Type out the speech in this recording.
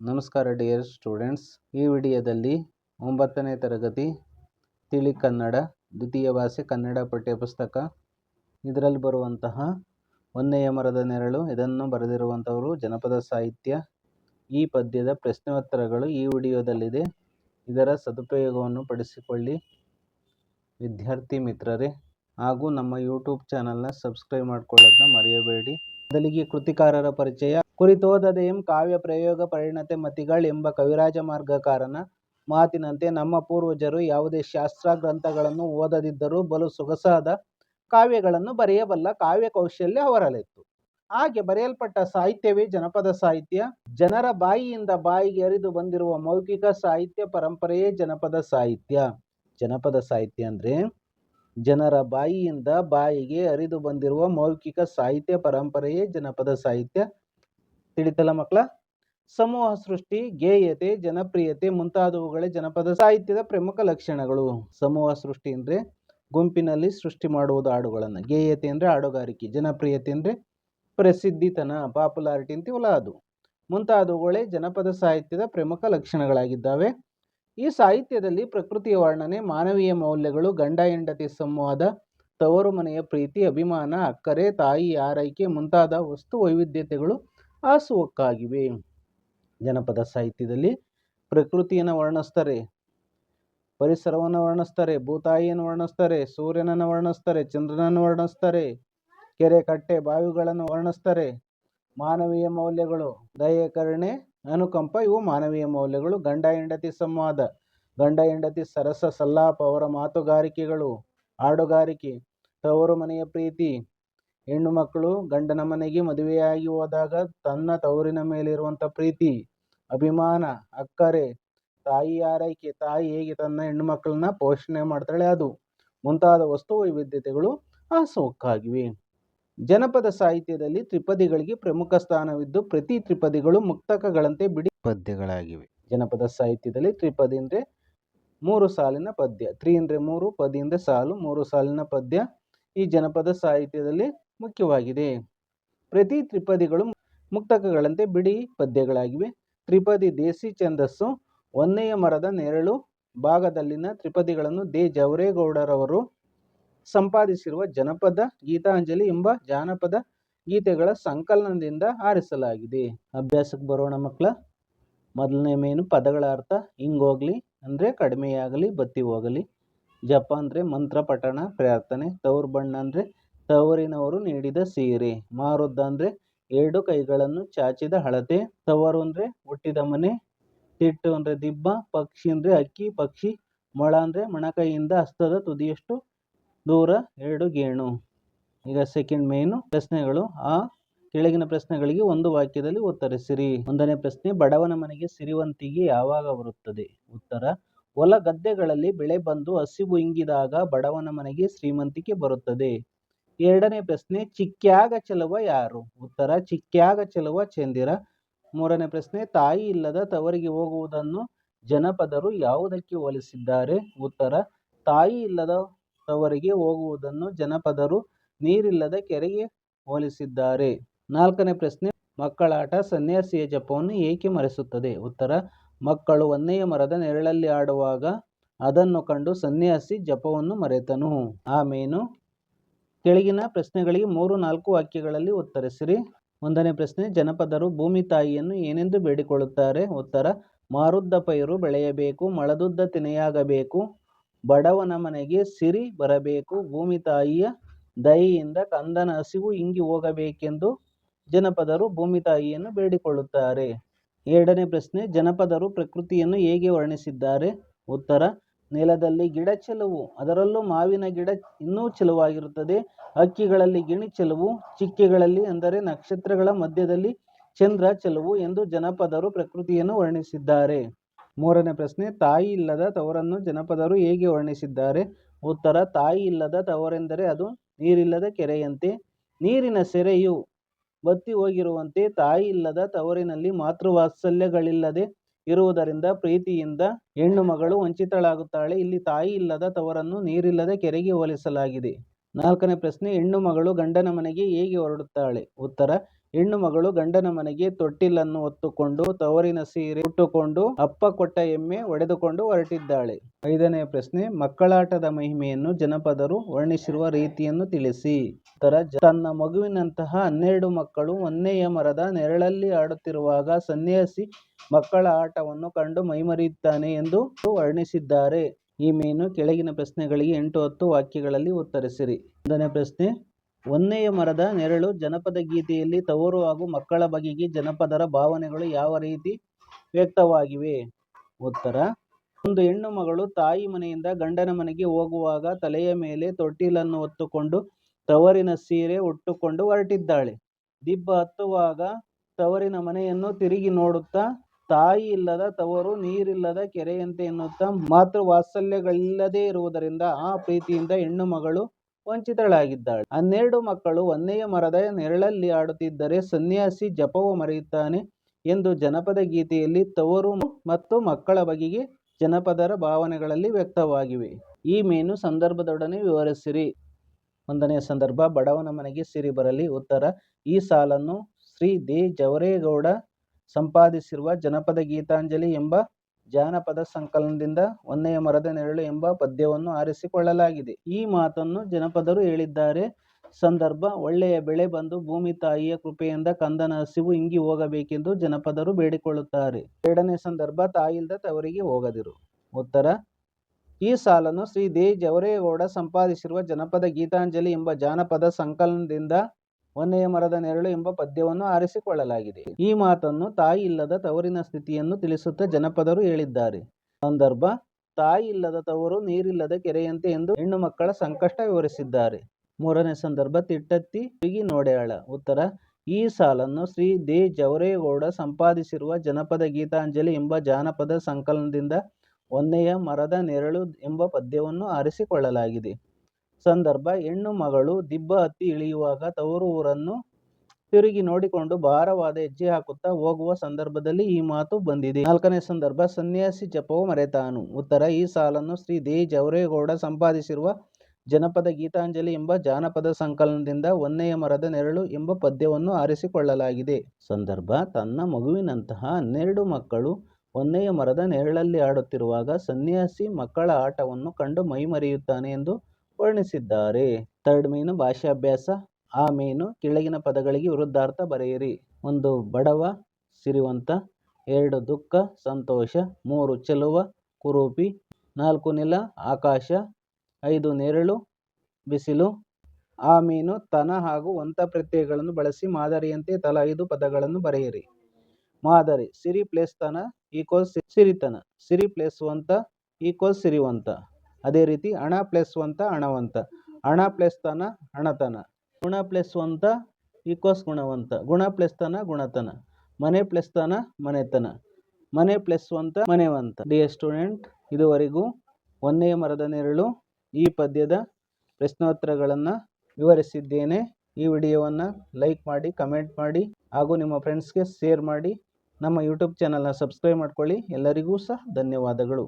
ನಮಸ್ಕಾರ dear students. ಈ ವಿಡಿಯೋದಲ್ಲಿ ಒಂಬತ್ತನೇ ತರಗತಿ ತಿಳಿ ಕನ್ನಡ ದ್ವಿತೀಯ ಭಾಷೆ ಕನ್ನಡ ಪಠ್ಯಪುಸ್ತಕ. ಇದರಲ್ಲಿ ಬರುವಂತಹ ಒಂದನೆಯ ಮರದ ನೆರಳು, ಇದನ್ನು ಬರೆದಿರುವಂಥವರು ಜನಪದ ಸಾಹಿತ್ಯ. ಈ ಪದ್ಯದ ಪ್ರಶ್ನೋತ್ತರಗಳು ಈ ವಿಡಿಯೋದಲ್ಲಿದೆ. ಇದರ ಸದುಪಯೋಗವನ್ನು ಪಡಿಸಿಕೊಳ್ಳಿ. ವಿದ್ಯಾರ್ಥಿ ಮಿತ್ರರೇ, ಹಾಗೂ ನಮ್ಮ ಯೂಟ್ಯೂಬ್ ಚಾನಲ್ನ ಸಬ್ಸ್ಕ್ರೈಬ್ ಮಾಡ್ಕೊಳ್ಳೋದನ್ನ ಮರೆಯಬೇಡಿ. ಮೊದಲಿಗೆ ಕೃತಿಕಾರರ ಪರಿಚಯ. ಕುರಿತೋದದೆಯಂ ಕಾವ್ಯ ಪ್ರಯೋಗ ಪರಿಣತೆ ಮತಿಗಳ್ ಎಂಬ ಕವಿರಾಜ ಮಾರ್ಗಕಾರನ ಮಾತಿನಂತೆ ನಮ್ಮ ಪೂರ್ವಜರು ಯಾವುದೇ ಶಾಸ್ತ್ರ ಗ್ರಂಥಗಳನ್ನು ಓದದಿದ್ದರೂ ಬಲು ಸೊಗಸಾದ ಕಾವ್ಯಗಳನ್ನು ಬರೆಯಬಲ್ಲ ಕಾವ್ಯ ಕೌಶಲ್ಯ ಅವರಲ್ಲಿತ್ತು. ಹಾಗೆ ಬರೆಯಲ್ಪಟ್ಟ ಸಾಹಿತ್ಯವೇ ಜನಪದ ಸಾಹಿತ್ಯ. ಜನರ ಬಾಯಿಯಿಂದ ಬಾಯಿಗೆ ಹರಿದು ಬಂದಿರುವ ಮೌಖಿಕ ಸಾಹಿತ್ಯ ಪರಂಪರೆಯೇ ಜನಪದ ಸಾಹಿತ್ಯ. ಜನಪದ ಸಾಹಿತ್ಯ ಅಂದ್ರೆ ಜನರ ಬಾಯಿಯಿಂದ ಬಾಯಿಗೆ ಹರಿದು ಬಂದಿರುವ ಮೌಖಿಕ ಸಾಹಿತ್ಯ ಪರಂಪರೆಯೇ ಜನಪದ ಸಾಹಿತ್ಯ. ತಿಳಿತಲ್ಲ ಮಕ್ಕಳ ಸಮೂಹ ಸೃಷ್ಟಿ, ಗೇಯತೆ, ಜನಪ್ರಿಯತೆ ಮುಂತಾದವುಗಳೇ ಜನಪದ ಸಾಹಿತ್ಯದ ಪ್ರಮುಖ ಲಕ್ಷಣಗಳು. ಸಮೂಹ ಸೃಷ್ಟಿ ಅಂದರೆ ಗುಂಪಿನಲ್ಲಿ ಸೃಷ್ಟಿ ಮಾಡುವುದು ಹಾಡುಗಳನ್ನು. ಗೇಯತೆ ಅಂದ್ರೆ ಹಾಡುಗಾರಿಕೆ, ಜನಪ್ರಿಯತೆ ಅಂದ್ರೆ ಪ್ರಸಿದ್ಧಿತನ, ಪಾಪ್ಯುಲಾರಿಟಿ ಅಂತೀವಲ್ಲ ಅದು. ಮುಂತಾದವುಗಳೇ ಜನಪದ ಸಾಹಿತ್ಯದ ಪ್ರಮುಖ ಲಕ್ಷಣಗಳಾಗಿದ್ದಾವೆ. ಈ ಸಾಹಿತ್ಯದಲ್ಲಿ ಪ್ರಕೃತಿಯ ವರ್ಣನೆ, ಮಾನವೀಯ ಮೌಲ್ಯಗಳು, ಗಂಡ, ಹೆಂಡತಿ ಸಂವಾದ ತವರು ಮನೆಯ ಪ್ರೀತಿ, ಅಭಿಮಾನ, ಅಕ್ಕರೆ, ತಾಯಿ, ಆರೈಕೆ ಮುಂತಾದ ವಸ್ತು ವೈವಿಧ್ಯತೆಗಳು ಹಾಸುಹೊಕ್ಕಾಗಿವೆ ಜನಪದ ಸಾಹಿತ್ಯದಲ್ಲಿ ಪ್ರಕೃತಿಯನ್ನು ವರ್ಣಿಸ್ತಾರೆ, ಪರಿಸರವನ್ನು ವರ್ಣಿಸ್ತಾರೆ, ಭೂತಾಯಿಯನ್ನು ವರ್ಣಿಸ್ತಾರೆ, ಸೂರ್ಯನನ್ನು ವರ್ಣಿಸ್ತಾರೆ, ಚಂದ್ರನನ್ನು ವರ್ಣಿಸ್ತಾರೆ ಕೆರೆ ಕಟ್ಟೆ ಬಾವಿಗಳನ್ನು ವರ್ಣಿಸ್ತಾರೆ. ಮಾನವೀಯ ಮೌಲ್ಯಗಳು ದಯೆ ಕರುಣೆ ಅನುಕಂಪ, ಇವು ಮಾನವೀಯ ಮೌಲ್ಯಗಳು. ಗಂಡ, ಹೆಂಡತಿ ಸಂವಾದ, ಗಂಡ, ಹೆಂಡತಿ ಸರಸ, ಸಲ್ಲಾಪ ಅವರ ಮಾತುಗಾರಿಕೆಗಳು, ಹಾಡುಗಾರಿಕೆ, ತವರು ಮನೆಯ ಪ್ರೀತಿ ಹೆಣ್ಣು ಮಕ್ಕಳು ಗಂಡನ ಮನೆಗೆ ಮದುವೆಯಾಗಿ ಹೋದಾಗ ತನ್ನ ತವರಿನ ಮೇಲಿರುವಂಥ ಪ್ರೀತಿ, ಅಭಿಮಾನ, ಅಕ್ಕರೆ, ತಾಯಿ ಆರೈಕೆ, ತಾಯಿ ಹೇಗೆ ತನ್ನ ಹೆಣ್ಣು ಮಕ್ಕಳನ್ನ ಪೋಷಣೆ ಮಾಡ್ತಾಳೆ ಅದು. ಮುಂತಾದ ವಸ್ತು ವೈವಿಧ್ಯತೆಗಳು ಆ ಸೊಕ್ಕಾಗಿವೆ. ಜನಪದ ಸಾಹಿತ್ಯದಲ್ಲಿ ತ್ರಿಪದಿಗಳಿಗೆ ಪ್ರಮುಖ ಸ್ಥಾನವಿದ್ದು ಪ್ರತಿ ತ್ರಿಪದಿಗಳು ಮುಕ್ತಕಗಳಂತೆ ಬಿಡಿ ಪದ್ಯಗಳಾಗಿವೆ. ಜನಪದ ಸಾಹಿತ್ಯದಲ್ಲಿ ತ್ರಿಪದಿ ಅಂದರೆ ಮೂರು ಸಾಲಿನ ಪದ್ಯ, ತ್ರೀ ಅಂದರೆ ಮೂರು, ಪದಿ ಅಂದರೆ ಸಾಲು, ಮೂರು ಸಾಲಿನ ಪದ್ಯ. ಈ ಜನಪದ ಸಾಹಿತ್ಯದಲ್ಲಿ ಮುಖ್ಯವಾಗಿದೆ. ಪ್ರತಿ ತ್ರಿಪದಿಗಳು ಮುಕ್ತಕಗಳಂತೆ ಬಿಡಿ ಪದ್ಯಗಳಾಗಿವೆ. ತ್ರಿಪದಿ ದೇಸಿ ಛಂದಸ್ಸು ಒಂದನೆಯ ಮರದ ನೆರಳು, ಭಾಗದಲ್ಲಿನ ತ್ರಿಪದಿಗಳನ್ನು ದೇ. ಜವರೇಗೌಡರವರು ಸಂಪಾದಿಸಿರುವ ಜನಪದ, ಗೀತಾಂಜಲಿ ಎಂಬ ಜಾನಪದ ಗೀತೆಗಳ ಸಂಕಲನದಿಂದ ಆರಿಸಲಾಗಿದೆ. ಅಭ್ಯಾಸಕ್ಕೆ ಬರೋಣ ಮಕ್ಕಳ ಮೊದಲನೇ ಮೇನು ಪದಗಳ ಅರ್ಥ ಹಿಂಗೋಗ್ಲಿ ಅಂದರೆ ಕಡಿಮೆಯಾಗಲಿ ಬತ್ತಿ ಹೋಗಲಿ. ಜಪ ಅಂದರೆ ಮಂತ್ರ ಪಠಣ, ಪ್ರಾರ್ಥನೆ ತವರು ಬಣ್ಣ ಅಂದರೆ ತವರಿನವರು ನೀಡಿದ ಸೀರೆ. ಮಾರುದ್ದ ಅಂದ್ರೆ ಎರಡು ಕೈಗಳನ್ನು ಚಾಚಿದ ಹಳತೆ. ತವರು ಅಂದ್ರೆ ಹುಟ್ಟಿದ ಮನೆ. ತಿಟ್ಟು ಅಂದ್ರೆ ದಿಬ್ಬ. ಪಕ್ಷಿ ಅಂದ್ರೆ ಅಕ್ಕಿ. ಪಕ್ಷಿ ಮೊಳ ಅಂದ್ರೆ ಮೊಣಕೈಯಿಂದ ಹಸ್ತದ ತುದಿಯಷ್ಟು ದೂರ ಎರಡು ಗೇಣು. ಈಗ ಸೆಕೆಂಡ್ ಮೇನು ಪ್ರಶ್ನೆಗಳು. ಆ ಕೆಳಗಿನ ಪ್ರಶ್ನೆಗಳಿಗೆ ಒಂದು ವಾಕ್ಯದಲ್ಲಿ ಉತ್ತರಿಸಿರಿ. ಒಂದನೇ ಪ್ರಶ್ನೆ, ಬಡವನ ಮನೆಗೆ ಸಿರಿವಂತಿಗೆ ಯಾವಾಗ ಬರುತ್ತದೆ? ಉತ್ತರ ಹೊಲ ಗದ್ದೆಗಳಲ್ಲಿ ಬೆಳೆ ಬಂದು ಹಸಿವು ಇಂಗಿದಾಗ ಬಡವನ ಮನೆಗೆ ಶ್ರೀಮಂತಿಕೆ ಬರುತ್ತದೆ. ಎರಡನೇ ಪ್ರಶ್ನೆ ಚಿಕ್ಕ್ಯಾಗ ಚೆಲುವ ಯಾರು? ಉತ್ತರ ಚಿಕ್ಕ್ಯಾಗ ಚೆಲುವ ಚಂದಿರ. ಮೂರನೇ ಪ್ರಶ್ನೆ, ತಾಯಿ ಇಲ್ಲದ ತವರಿಗೆ ಹೋಗುವುದನ್ನು ಜನಪದರು ಯಾವುದಕ್ಕೆ ಹೋಲಿಸಿದ್ದಾರೆ? ಉತ್ತರ, ತಾಯಿ ಇಲ್ಲದ ತವರಿಗೆ ಹೋಗುವುದನ್ನು ಜನಪದರು ನೀರಿಲ್ಲದ ಕೆರೆಗೆ ಹೋಲಿಸಿದ್ದಾರೆ. ನಾಲ್ಕನೇ ಪ್ರಶ್ನೆ, ಮಕ್ಕಳಾಟ ಸನ್ಯಾಸಿಯ ಜಪವನ್ನು ಏಕೆ ಮರೆಸುತ್ತದೆ? ಉತ್ತರ, ಮಕ್ಕಳು ಒಂದೆಯ ಮರದ ನೆರಳಲ್ಲಿ ಆಡುವಾಗ ಅದನ್ನು ಕಂಡು ಸನ್ಯಾಸಿ ಜಪವನ್ನು ಮರೆತನು. ಆಮೇನು ಕೆಳಗಿನ ಪ್ರಶ್ನೆಗಳಿಗೆ ಮೂರು, ನಾಲ್ಕು ವಾಕ್ಯಗಳಲ್ಲಿ ಉತ್ತರಿಸಿರಿ. ಒಂದನೇ ಪ್ರಶ್ನೆ, ಜನಪದರು ಭೂಮಿ ತಾಯಿಯನ್ನು ಏನೆಂದು ಬೇಡಿಕೊಳ್ಳುತ್ತಾರೆ? ಉತ್ತರ, ಮಾರುದ್ದ ಪೈರು ಬೆಳೆಯಬೇಕು, ಮಳದುದ್ದ ತಿನೆಯಾಗಬೇಕು, ಬಡವನ ಮನೆಗೆ ಸಿರಿ ಬರಬೇಕು, ಭೂಮಿ ತಾಯಿಯ ದಯೆಯಿಂದ ಕಂದನ ಹಸಿವು ಇಂಗಿ ಹೋಗಬೇಕೆಂದು ಜನಪದರು ಭೂಮಿ ತಾಯಿಯನ್ನು ಬೇಡಿಕೊಳ್ಳುತ್ತಾರೆ. ಎರಡನೇ ಪ್ರಶ್ನೆ, ಜನಪದರು ಪ್ರಕೃತಿಯನ್ನು ಹೇಗೆ ವರ್ಣಿಸಿದ್ದಾರೆ? ಉತ್ತರ ನೆಲದಲ್ಲಿ ಗಿಡ ಚೆಲುವು, ಅದರಲ್ಲೂ ಮಾವಿನ ಗಿಡ ಇನ್ನೂ ಚೆಲುವಾಗಿರುತ್ತದೆ. ಹಕ್ಕಿಗಳಲ್ಲಿ ಗಿಣಿ ಚೆಲುವು, ಚಿಕ್ಕೆಗಳಲ್ಲಿ ಅಂದರೆ ನಕ್ಷತ್ರಗಳ ಮಧ್ಯದಲ್ಲಿ ಚಂದ್ರ ಚೆಲುವು ಎಂದು ಜನಪದರು ಪ್ರಕೃತಿಯನ್ನು ವರ್ಣಿಸಿದ್ದಾರೆ. ಮೂರನೇ ಪ್ರಶ್ನೆ, ತಾಯಿ ಇಲ್ಲದ ತವರನ್ನು ಜನಪದರು ಹೇಗೆ ವರ್ಣಿಸಿದ್ದಾರೆ? ಉತ್ತರ, ತಾಯಿ ಇಲ್ಲದ ತವರೆಂದರೆ ಅದು ನೀರಿಲ್ಲದ ಕೆರೆಯಂತೆ. ನೀರಿನ ಸೆರೆಯು ಬತ್ತಿ ಹೋಗಿರುವಂತೆ ತಾಯಿ ಇಲ್ಲದ ತವರಿನಲ್ಲಿ ಮಾತೃವಾತ್ಸಲ್ಯಗಳಿಲ್ಲದೆ ಇರುವುದರಿಂದ ಪ್ರೀತಿಯಿಂದ ಹೆಣ್ಣು ಮಗಳು ವಂಚಿತಳಾಗುತ್ತಾಳೆ. ಇಲ್ಲಿ ತಾಯಿ ಇಲ್ಲದ ತವರನ್ನು ನೀರಿಲ್ಲದೆ ಕೆರೆಗೆ ಹೋಲಿಸಲಾಗಿದೆ. ನಾಲ್ಕನೇ ಪ್ರಶ್ನೆ, ಹೆಣ್ಣು ಮಗಳು ಗಂಡನ ಮನೆಗೆ ಹೇಗೆ ಹೊರಡುತ್ತಾಳೆ? ಉತ್ತರ ಹೆಣ್ಣು ಮಗಳು ಗಂಡನ ಮನೆಗೆ ತೊಟ್ಟಿಲನ್ನು ಹೊತ್ತುಕೊಂಡು ತವರಿನ ಸೀರೆ ಉಟ್ಟುಕೊಂಡು ಅಪ್ಪ ಕೊಟ್ಟ ಎಮ್ಮೆ ಒಡೆದುಕೊಂಡು ಹೊರಟಿದ್ದಾಳೆ. ಐದನೇ ಪ್ರಶ್ನೆ, ಮಕ್ಕಳಾಟದ ಮಹಿಮೆಯನ್ನು ಜನಪದರು ವರ್ಣಿಸಿರುವ ರೀತಿಯನ್ನು ತಿಳಿಸಿ. ತರ ತನ್ನ ಮಗುವಿನಂತಹ ಹನ್ನೆರಡು ಮಕ್ಕಳು ಒನ್ನೆಯ ಮರದ ನೆರಳಲ್ಲಿ ಆಡುತ್ತಿರುವಾಗ ಸನ್ಯಾಸಿ ಮಕ್ಕಳ ಆಟವನ್ನು ಕಂಡು ಮೈಮರೆಯುತ್ತಾನೆ ಎಂದು ವರ್ಣಿಸಿದ್ದಾರೆ. ಈ ಮೇನು ಕೆಳಗಿನ ಪ್ರಶ್ನೆಗಳಿಗೆ ಎಂಟು ಹತ್ತು ವಾಕ್ಯಗಳಲ್ಲಿ ಉತ್ತರಿಸಿರಿ. ಒಂದನೇ ಪ್ರಶ್ನೆ ಒಂದನೆಯ ಮರದ ನೆರಳು ಜನಪದ ಗೀತೆಯಲ್ಲಿ ತವರು ಹಾಗೂ ಮಕ್ಕಳ ಬಗೆಗೆ ಜನಪದರ ಭಾವನೆಗಳು ಯಾವ ರೀತಿ ವ್ಯಕ್ತವಾಗಿವೆ? ಉತ್ತರ. ಒಂದು ಹೆಣ್ಣು ಮಗಳು ತಾಯಿ ಮನೆಯಿಂದ ಗಂಡನ ಮನೆಗೆ ಹೋಗುವಾಗ ತಲೆಯ ಮೇಲೆ ತೊಟ್ಟಿಲನ್ನು ಹೊತ್ತುಕೊಂಡು ತವರಿನ ಸೀರೆ ಉಟ್ಟುಕೊಂಡು ಹೊರಟಿದ್ದಾಳೆ. ದಿಬ್ಬ ಹತ್ತುವಾಗ ತವರಿನ ಮನೆಯನ್ನು ತಿರುಗಿ ನೋಡುತ್ತಾ, ತಾಯಿ ಇಲ್ಲದ ತವರು ನೀರಿಲ್ಲದ ಕೆರೆಯಂತೆ ಎನ್ನುತ್ತಾ ಮಾತೃ ವಾತ್ಸಲ್ಯಗಳಿಲ್ಲದೆ ಇರುವುದರಿಂದ ಆ ಪ್ರೀತಿಯಿಂದ ಹೆಣ್ಣು ಮಗಳು ವಂಚಿತಳಾಗಿದ್ದಾಳೆ. ಹನ್ನೆರಡು ಮಕ್ಕಳು ಒಂದೆಯ ಮರದ ನೆರಳಲ್ಲಿ ಆಡುತ್ತಿದ್ದರೆ ಸನ್ಯಾಸಿ ಜಪವು ಮರೆಯುತ್ತಾನೆ ಎಂದು ಜನಪದ ಗೀತೆಯಲ್ಲಿ ತವರು ಮತ್ತು ಮಕ್ಕಳ ಬಗೆಗೆ ಜನಪದರ ಭಾವನೆಗಳಲ್ಲಿ ವ್ಯಕ್ತವಾಗಿವೆ. ಈ ಮೇನು ಸಂದರ್ಭದೊಡನೆ ವಿವರಿಸಿರಿ. ಒಂದನೇ ಸಂದರ್ಭ, ಬಡವನ ಮನೆಗೆ ಸಿರಿ ಬರಲಿ. ಉತ್ತರ, ಈ ಸಾಲನ್ನು ಶ್ರೀ ದೇ. ಜವರೇಗೌಡ ಸಂಪಾದಿಸಿರುವ ಜನಪದ ಗೀತಾಂಜಲಿ ಎಂಬ ಜಾನಪದ ಸಂಕಲನದಿಂದ ಹೊನ್ನೆಯ ಮರದ ನೆರಳು ಎಂಬ ಪದ್ಯವನ್ನು ಆರಿಸಿಕೊಳ್ಳಲಾಗಿದೆ. ಈ ಮಾತನ್ನು ಜನಪದರು ಹೇಳಿದ್ದಾರೆ. ಸಂದರ್ಭ, ಒಳ್ಳೆಯ ಬೆಳೆ ಬಂದು ಭೂಮಿ ತಾಯಿಯ ಕೃಪೆಯಿಂದ ಕಂದನ ಹಸಿವು ಇಂಗಿ ಹೋಗಬೇಕೆಂದು ಜನಪದರು ಬೇಡಿಕೊಳ್ಳುತ್ತಾರೆ. ಎರಡನೇ ಸಂದರ್ಭ, ತಾಯಿಲ್ದ ತವರಿಗೆ ಹೋಗದಿರು. ಉತ್ತರ, ಈ ಸಾಲನ್ನು ಶ್ರೀ ದೇ. ಜವರೇಗೌಡ ಸಂಪಾದಿಸಿರುವ ಜನಪದ ಗೀತಾಂಜಲಿ ಎಂಬ ಜಾನಪದ ಸಂಕಲನದಿಂದ ಒಂದನೆಯ ಮರದ ನೆರಳು ಎಂಬ ಪದ್ಯವನ್ನು ಆರಿಸಿಕೊಳ್ಳಲಾಗಿದೆ. ಈ ಮಾತನ್ನು ತಾಯಿ ಇಲ್ಲದ ತವರಿನ ಸ್ಥಿತಿಯನ್ನು ತಿಳಿಸುತ್ತಾ ಜನಪದರು ಹೇಳಿದ್ದಾರೆ. ಸಂದರ್ಭ, ತಾಯಿ ಇಲ್ಲದ ತವರು ನೀರಿಲ್ಲದ ಕೆರೆಯಂತೆ ಎಂದು ಹೆಣ್ಣು ಮಕ್ಕಳ ಸಂಕಷ್ಟ ವಿವರಿಸಿದ್ದಾರೆ. ಮೂರನೇ ಸಂದರ್ಭ, ತಿಟ್ಟತ್ತಿ ಬಿಗಿ ನೋಡ್ಯಾಳ. ಉತ್ತರ, ಈ ಸಾಲನ್ನು ಶ್ರೀ ದೇ. ಜವರೇಗೌಡ ಸಂಪಾದಿಸಿರುವ ಜನಪದ ಗೀತಾಂಜಲಿ ಎಂಬ ಜಾನಪದ ಸಂಕಲನದಿಂದ, ಒನ್ನೆಯ ಮರದ ನೆರಳು ಎಂಬ ಪದ್ಯವನ್ನು ಆರಿಸಿಕೊಳ್ಳಲಾಗಿದೆ. ಸಂದರ್ಭ ಹೆಣ್ಣು ಮಗಳು ದಿಬ್ಬ ಹತ್ತಿ ಇಳಿಯುವಾಗ ತವರು ಊರನ್ನು ತಿರುಗಿ ನೋಡಿಕೊಂಡು ಭಾರವಾದ ಹೆಜ್ಜೆ ಹಾಕುತ್ತಾ ಹೋಗುವ ಸಂದರ್ಭದಲ್ಲಿ ಈ ಮಾತು ಬಂದಿದೆ. ನಾಲ್ಕನೇ ಸಂದರ್ಭ, ಸನ್ಯಾಸಿ ಜಪವು ಮರೆತಾನು. ಉತ್ತರ, ಈ ಸಾಲನ್ನು ಶ್ರೀ ದೇ. ಜವರೇಗೌಡ ಸಂಪಾದಿಸಿರುವ ಜನಪದ ಗೀತಾಂಜಲಿ ಎಂಬ ಜಾನಪದ ಸಂಕಲನದಿಂದ ಒನ್ನೆಯ ಮರದ ನೆರಳು ಎಂಬ ಪದ್ಯವನ್ನು ಆರಿಸಿಕೊಳ್ಳಲಾಗಿದೆ. ಸಂದರ್ಭ, ತನ್ನ ಮಗುವಿನಂತಹ ಹನ್ನೆರಡು ಮಕ್ಕಳು ಒನ್ನೆಯ ಮರದ ನೆರಳಲ್ಲಿ ಆಡುತ್ತಿರುವಾಗ ಸನ್ಯಾಸಿ ಮಕ್ಕಳ ಆಟವನ್ನು ಕಂಡು ಮೈಮರೆಯುತ್ತಾನೆ ಎಂದು ವರ್ಣಿಸಿದ್ದಾರೆ. ಥರ್ಡ್ ಮೀನು ಭಾಷಾಭ್ಯಾಸ, ಆ ಮೀನು ಕೆಳಗಿನ ಪದಗಳಿಗೆ ವಿರುದ್ಧಾರ್ಥ ಬರೆಯಿರಿ. ಒಂದು, ಬಡವ, ಸಿರಿವಂತ. ಎರಡು, ದುಃಖ, ಸಂತೋಷ. ಮೂರು, ಚೆಲುವ, ಕುರೂಪಿ. ನಾಲ್ಕು, ನೆಲ, ಆಕಾಶ. ಐದು, ನೆರಳು, ಬಿಸಿಲು. ಆ ಮೀನು ತನ ಹಾಗೂ ವಂತ ಪ್ರತ್ಯಯಗಳನ್ನು ಬಳಸಿ ಮಾದರಿಯಂತೆ ತಲಾ ಐದು ಪದಗಳನ್ನು ಬರೆಯಿರಿ. ಮಾದರಿ, ಸಿರಿ ಪ್ಲೇಸ್ ತನ ಈಕ್ವಲ್ಸ್ ಸಿರಿತನ. ಸಿರಿ ಪ್ಲೇಸ್ ವಂತ ಈಕ್ವಲ್ಸ್ ಸಿರಿವಂತ. ಅದೇ ರೀತಿ ಹಣ ಪ್ಲಸ್ ವಂತ ಹಣವಂತ. ಹಣ ಪ್ಲಸ್ ತನ ಹಣತನ. ಗುಣ ಪ್ಲಸ್ ವಂತ ಈಕ್ವಸ್ ಗುಣವಂತ. ಗುಣ ಪ್ಲಸ್ ತನ ಗುಣತನ. ಮನೆ ಪ್ಲಸ್ ತನ ಮನೆತನ. ಮನೆ ಪ್ಲಸ್ ವಂತ ಮನೆವಂತ. ಡಿಯರ್ ಸ್ಟೂಡೆಂಟ್ ಇದುವರೆಗೂ ಒಂದೇ ಮರದ ನೆರಳು ಈ ಪದ್ಯದ ಪ್ರಶ್ನೋತ್ತರಗಳನ್ನು ವಿವರಿಸಿದ್ದೇನೆ. ಈ ವಿಡಿಯೋವನ್ನು ಲೈಕ್ ಮಾಡಿ ಕಮೆಂಟ್ ಮಾಡಿ, ಹಾಗೂ ನಿಮ್ಮ ಫ್ರೆಂಡ್ಸ್ಗೆ ಶೇರ್ ಮಾಡಿ, ನಮ್ಮ ಯೂಟ್ಯೂಬ್ ಚಾನಲ್ನ ಸಬ್ಸ್ಕ್ರೈಬ್ ಮಾಡ್ಕೊಳ್ಳಿ. ಎಲ್ಲರಿಗೂ ಸಹ ಧನ್ಯವಾದಗಳು.